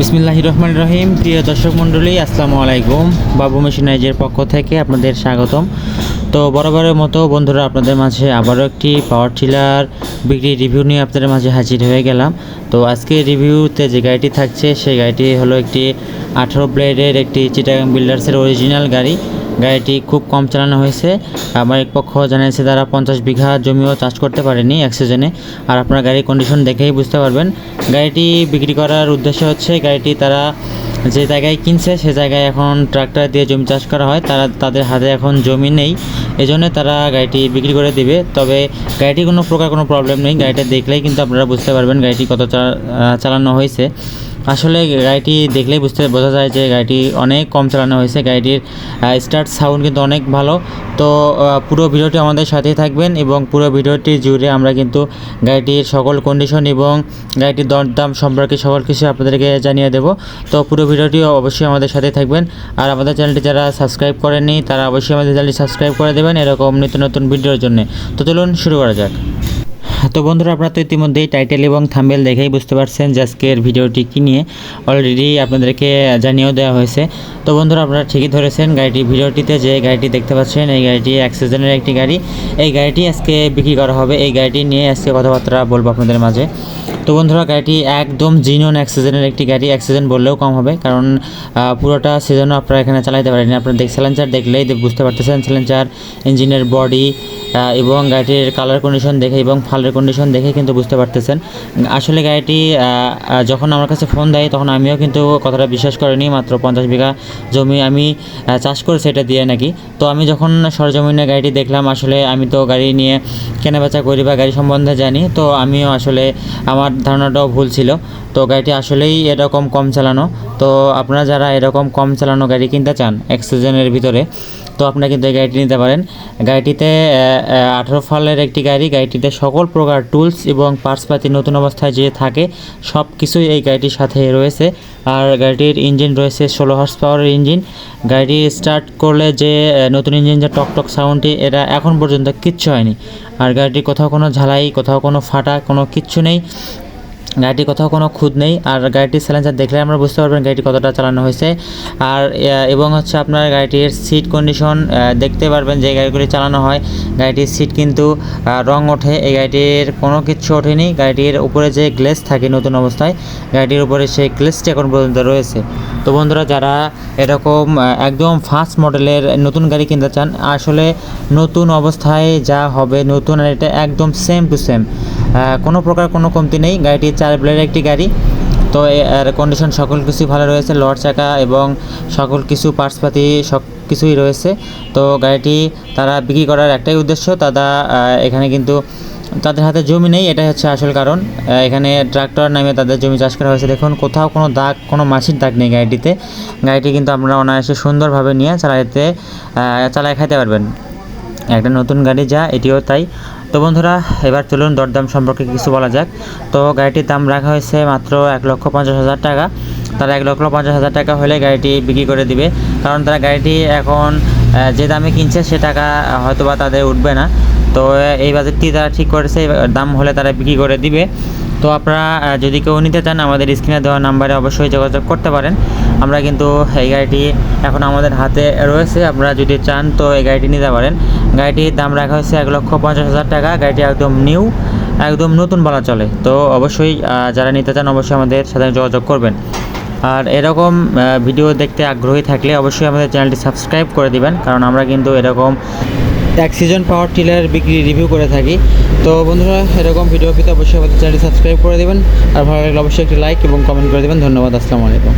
বিসমিল্লাহ রহমান রহিম। প্রিয় দর্শক মণ্ডলী, আসসালামু আলাইকুম। বাবু মেশিনাইজের পক্ষ থেকে আপনাদের স্বাগতম। তো বরাবরের মতো বন্ধুরা, আপনাদের মাঝে আবারও একটি পাওয়ার টিলার বিক্রি রিভিউ নিয়ে আপনাদের মাঝে হাজির হয়ে গেলাম। তো আজকে রিভিউতে যে গাড়িটি থাকছে, সেই গাড়িটি হলো একটি আঠারো ব্লেডের একটি চিটাগাং বিল্ডার্সের অরিজিনাল গাড়ি। গাড়িটি খুব কম চালানো হয়েছে। আমার এক পক্ষ জানিয়েছে তারা পঞ্চাশ বিঘা জমিও চাষ করতে পারেনি এক সিজনে আর আপনার গাড়ির কন্ডিশন দেখেই বুঝতে পারবেন। গাড়িটি বিক্রি করার উদ্দেশ্য হচ্ছে গাড়িটি তারা যে জায়গায় কিনছে, সে জায়গায় এখন ট্রাক্টর দিয়ে জমি চাষ করা হয়। তারা তাদের হাতে এখন জমি নেই। এজন্য তারা গাড়িটি বিক্রি করে দিবে। তবে গাড়িটি কোনো প্রকার কোনো প্রবলেম নেই। গাড়িটা দেখলেই কিন্তু আপনারা বুঝতে পারবেন গাড়িটি কত চালানো হয়েছে। আসলে গাড়িটি দেখলেই বুঝতে, বোঝা যায় যে গাড়িটি অনেক কম চালানো হয়েছে। গাড়িটির স্টার্ট সাউন্ড কিন্তু অনেক ভালো। তো পুরো ভিডিওটি আমাদের সাথেই থাকবেন এবং পুরো ভিডিওটি জুড়ে আমরা কিন্তু গাড়িটির সকল কন্ডিশন এবং গাড়িটির দরদাম সম্পর্কে সকল কিছু আপনাদেরকে জানিয়ে দেব। তো, পুরো ভিডিওটি অবশ্যই আমাদের সাথেই থাকবেন। আর আমাদের চ্যানেলটি যারা সাবস্ক্রাইব করেননি, তারা অবশ্যই আমাদের চ্যানেলটি সাবস্ক্রাইব করে দেবেন এরকম নিত্য নতুন ভিডিওর জন্য। তো চলুন শুরু করা যাক। তো বন্ধুরা, আপনারা তো ইতিমধ্যেই টাইটেল এবং থাম্বেল দেখেই বুঝতে পারছেন যে আজকের ভিডিওটি কী নিয়ে। অলরেডি আপনাদেরকে জানিয়েও দেওয়া হয়েছে। তো বন্ধুরা, আপনারা ঠিকই ধরেছেন গাড়িটি ভিডিওটিতে, যে গাড়িটি দেখতে পাচ্ছেন, এই গাড়িটি অ্যাক্সিজেনের একটি গাড়ি। এই গাড়িটি আজকে বিক্রি করা হবে। এই গাড়িটি নিয়ে আজকে কথাবার্তা বলব আপনাদের মাঝে। তো বন্ধুরা, গাড়িটি একদম জিনোন অ্যাক্সিজেনের একটি গাড়ি। অ্যাক্সিজেন বললেও কম হবে, কারণ পুরোটা সিজনও আপনারা এখানে চালাইতে পারেন আপনারা দেখ স্যালেঞ্চার দেখলেই বুঝতে পারতেছেন স্যালেঞ্চার ইঞ্জিনের বডি এবং গাড়িটির কালার কন্ডিশন দেখে এবং ফালের কন্ডিশন দেখে কিন্তু বুঝতে পারতেছেন। আসলে গাড়িটি যখন আমার কাছে ফোন দেয়, তখন আমিও কিন্তু কথাটা বিশ্বাস করিনি, মাত্র পঞ্চাশ বিঘা জমি আমি চাষ করে সেটা দিয়ে নাকি। তো আমি যখন সরজমিনে গাড়িটি দেখলাম, আসলে আমি তো গাড়ি নিয়ে কেনাবেচা করি বা গাড়ি সম্বন্ধে জানি, তো আমিও আসলে আমার ধারণাটাও ভুল ছিল। তো গাড়িটি আসলেই এরকম কম চালানো। তো আপনারা যারা এরকম কম চালানো গাড়ি কিনতে চান এক্সিজেনের ভিতরে তো আপনারা কিন্তু এই গাড়িটি নিতে পারেন। গাড়িটিতে আঠারো ফালের একটি গাড়ি, গাড়িটিতে সকল প্রকার টুলস এবং পার্টসপাতি নতুন অবস্থায় যে থাকে সব কিছুই এই গাড়িটির সাথে রয়েছে। আর গাড়িটির ইঞ্জিন রয়েছে ষোলো হর্স পাওয়ারের ইঞ্জিন গাড়িটি স্টার্ট করলে যে নতুন ইঞ্জিন যে টকটক সাউন্ডটি এটা এখন পর্যন্ত কিচ্ছু হয়নি। আর গাড়িটির কোথাও কোনো ঝালাই, কোথাও কোনো ফাটা, কোনো কিচ্ছু নেই। গাড়িটির কোথাও কোনো খুদ নেই, আর গাড়িটির স্যালেন্সার দেখলে আমরা বুঝতে পারবেন গাড়িটি কতটা চালানো হয়েছে। আর এবং হচ্ছে আপনার গাড়িটির সিট কন্ডিশন দেখতে পারবেন যে গাড়িগুলি চালানো হয়। গাড়িটির সিট কিন্তু রং ওঠে। এই গাড়িটির কোনো কিছু ওঠেনি। গাড়িটির উপরে যে গ্লেস থাকে নতুন অবস্থায়, গাড়িটির উপরে সেই গ্লেসটি এখন পর্যন্ত রয়েছে। তো বন্ধুরা, যারা এরকম একদম ফার্স্ট মডেলের নতুন গাড়ি কিনতে চান, আসলে নতুন অবস্থায় যা হবে, নতুন আর এটা একদম সেম টু সেম কোনো প্রকার কোনো কমতি নেই। গাড়িটি চার ব্লেডের একটি গাড়ি। তো এর কন্ডিশন সকল কিছুই ভালো রয়েছে লোয়ার চাকা এবং সকল কিছু পার্টসপাতি সব কিছুই রয়েছে। তো গাড়িটি তারা বিক্রি করার একটাই উদ্দেশ্য। তারা এখানে কিন্তু তাদের হাতে জমি নেই, এটাই হচ্ছে আসল কারণ। এখানে ট্রাক্টর নামে তাদের জমি চাষ করা হয়েছে। দেখুন, কোথাও কোনো দাগ, কোনো মাছির দাগ নেই গাড়িটিতে। গাড়িটি কিন্তু আপনারা অনায়াসে সুন্দরভাবে নিয়ে চালাতে চালায় খাইতে পারবেন। একটা নতুন গাড়ি যা, এটিও তাই। তো বন্ধুরা, এবার চলুন দরদাম সম্পর্কে কিছু বলা যাক। তো গাড়িটির দাম রাখা হয়েছে মাত্র এক লক্ষ পঞ্চাশ হাজার টাকা। তারা এক লক্ষ পঞ্চাশ হাজার টাকা হলে গাড়িটি বিক্রি করে দিবে। কারণ তারা গাড়িটি এখন যে দামে কিনছে সে টাকা হয়তো বা তাদের উঠবে না। তো এই বাজেটটি তারা ঠিক করেছে দাম হলে তারা বিক্রি করে দিবে। তো আপনারা যদি কেউ নিতে চান, আমাদের স্ক্রিনে দেওয়া নাম্বারে অবশ্যই যোগাযোগ করতে পারেন। আমরা কিন্তু এই গাড়িটি এখন আমাদের হাতে রয়েছে। আপনারা যদি চান তো এই গাড়িটি নিতে পারেন। গাড়িটির দাম রাখা হয়েছে এক লক্ষ পঞ্চাশ হাজার টাকা। গাড়িটি একদম নিউ, একদম নতুন বলা চলে। তো অবশ্যই যারা নিতে চান অবশ্যই আমাদের সাথে যোগাযোগ করবেন। আর এরকম ভিডিও দেখতে আগ্রহী থাকলে অবশ্যই আমাদের চ্যানেলটি সাবস্ক্রাইব করে দিবেন। কারণ আমরা কিন্তু এরকম এক সিজন পাওয়ার টিলার বিক্রি রিভিউ করে থাকি। তো বন্ধুরা, এরকম ভিডিও পেতে অবশ্যই আমাদের চ্যানেলটি সাবস্ক্রাইব করে দেবেন। আর ভালো লাগলে অবশ্যই একটি লাইক এবং কমেন্ট করে দেবেন। ধন্যবাদ, আসসালামু আলাইকুম।